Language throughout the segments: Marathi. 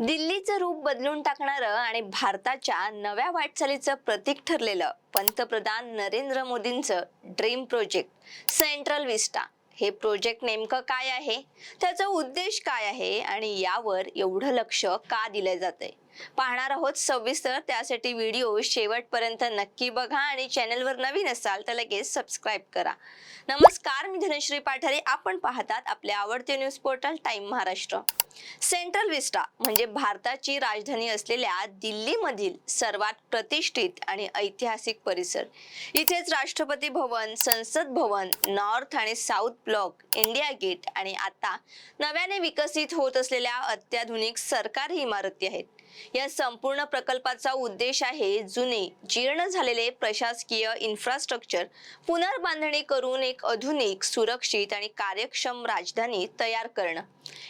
दिल्लीचं रूप बदलून टाकणारं आणि भारताच्या नव्या वाटचालीचं प्रतीक ठरलेलं पंतप्रधान नरेंद्र मोदींचं ड्रीम प्रोजेक्ट सेंट्रल विस्टा. हे प्रोजेक्ट नेमकं काय आहे? त्याचा उद्देश काय आहे? आणि यावर एवढं लक्ष का दिलं जातंय? पाहणार आहोत सविस्तर त्यासाठी व्हिडिओ शेवटपर्यंत नक्की बघा आणि चॅनलवर नवीन असाल तर लगेच सबस्क्राईब करा. नमस्कार मी धनश्री पाठारे. आपण पाहतात आपले आवडते news portal time Maharashtra. Central vista म्हणजे भारताची राजधानी असलेल्या दिल्लीमधील सर्वात प्रतिष्ठित आणि ऐतिहासिक परिसर. इथेच राष्ट्रपती भवन संसद भवन नॉर्थ आणि साऊथ ब्लॉक इंडिया गेट आणि आता नव्याने विकसित होत असलेल्या अत्याधुनिक सरकारी इमारती आहेत. या संपूर्ण प्रकल्पाचा उद्देश आहे जुने जीर्ण झालेले प्रशासकीय इन्फ्रास्ट्रक्चर पुनर्बांधणी करून एक आधुनिक सुरक्षित आणि कार्यक्षम राजधानी तयार करणं.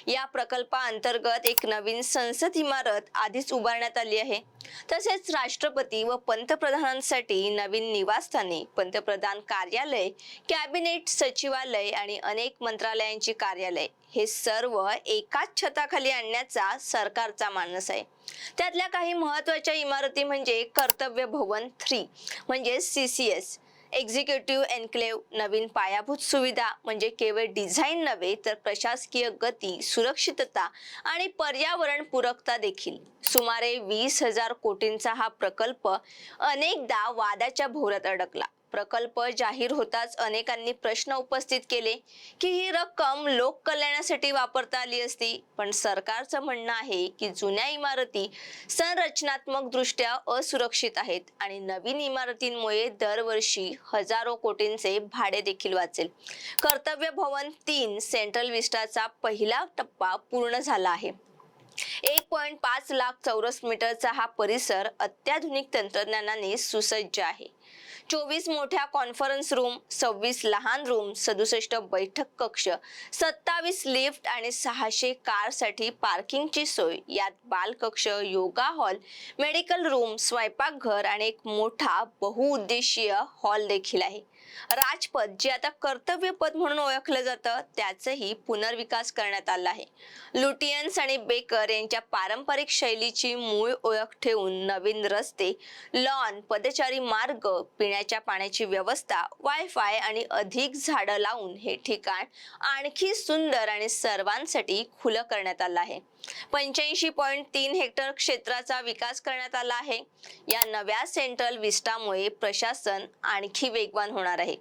या प्रकल्पाअंतर्गत एक नवीन संसद इमारत आधीच उभारण्यात आली आहे. तसेच राष्ट्रपती व पंतप्रधानांसाठी नवीन निवासस्थाने पंतप्रधान कार्यालय कॅबिनेट सचिवालय आणि अनेक मंत्रालयांची कार्यालय हे सर्व एकाच छताखाली आणण्याचा सरकारचा मानस आहे. त्यातल्या काही महत्त्वाच्या इमारती म्हणजे कर्तव्य भवन थ्री म्हणजे C C S executive enclave नवीन पायाभूत सुविधा म्हणजे केवळ डिझाईन नव्हे तर प्रशासकीय गती सुरक्षितता आणि पर्यावरण पूरकता देखील. सुमारे वीस हजार कोटींचा हा प्रकल्प अनेकदा वादाच्या भोवऱ्यात अडकला. प्रकल्प जाहीर होताच अनेकांनी प्रश्न उपस्थित केले की ही रक्कम लोक कल्याणासाठी वापरता आली असती. पण सरकारचं म्हणणं आहे की जुन्या इमारती संरचनात्मक दृष्ट्या असुरक्षित आहेत आणि नवीन इमारतींमुळे दरवर्षी हजारो कोटींचे भाडे देखील वाचेल. कर्तव्य भवन तीन सेंट्रल विस्टाचा पहिला टप्पा पूर्ण झाला आहे. एक पॉईंट पाच लाख चौरस मीटरचा हा परिसर अत्याधुनिक तंत्रज्ञानाने सुसज्ज आहे. चोवीस मोठ्या कॉन्फरन्स रूम सव्वीस लहान रूम सदुसष्ट बैठक कक्ष सत्तावीस लिफ्ट आणि सहाशे कारसाठी पार्किंगची सोय. यात बालकक्ष योगा हॉल मेडिकल रूम स्वयंपाकघर आणि एक मोठा बहुउद्देशीय हॉल देखील आहे. राजपथ जे आता कर्तव्य पद म्हणून ओळखलं जातं त्याचंही पुनर्विकास करण्यात आला आहे. लुटियन्स आणि बेकर यांच्या पारंपरिक शैलीची मूळ ओळख ठेवून नवीन रस्ते लॉन पदचारी मार्ग पिण्याच्या पाण्याची व्यवस्था वायफाय आणि अधिक झाडं लावून हे ठिकाण आणखी सुंदर आणि सर्वांसाठी खुलं करण्यात आलं आहे. पंच्याऐंशी पॉईंट तीन हेक्टर क्षेत्राचा विकास करण्यात आला आहे. या नव्या सेंट्रल विस्टामुळे प्रशासन आणखी वेगवान होणार आहे.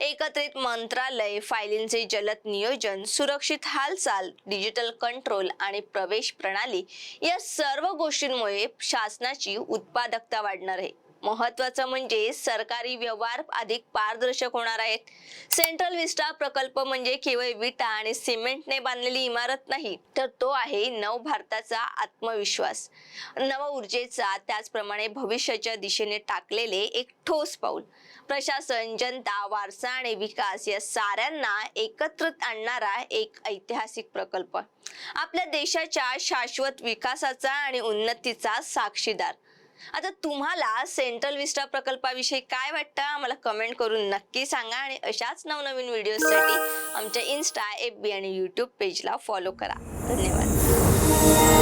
एकत्रित मंत्रालय फायलींचे जलद नियोजन सुरक्षित हालचाल डिजिटल कंट्रोल आणि प्रवेश प्रणाली या सर्व गोष्टींमुळे शासनाची उत्पादकता वाढणार आहे. महत्वाचं म्हणजे सरकारी व्यवहार अधिक पारदर्शक होणार आहेत. सेंट्रल विस्टा प्रकल्प म्हणजे केवळ विटा आणि सिमेंटने बांधलेली इमारत नाही तर तो आहे नव भारताचा आत्मविश्वास. नव ऊर्जेचा त्याचप्रमाणे भविष्याच्या दिशेने टाकलेले एक ठोस पाऊल. प्रशासन जनता वारसा आणि विकास या साऱ्यांना एकत्रित आणणारा एक ऐतिहासिक प्रकल्प. आपल्या देशाच्या शाश्वत विकासाचा आणि उन्नतीचा साक्षीदार. आता तुम्हाला सेंट्रल विस्टा प्रकल्पाविषयी काय वाटतं? आम्हाला कमेंट करून नक्की सांगा आणि अशाच नवनवीन व्हिडिओसाठी आमच्या इन्स्टा एफ बी आणि यूट्यूब पेजला फॉलो करा. धन्यवाद.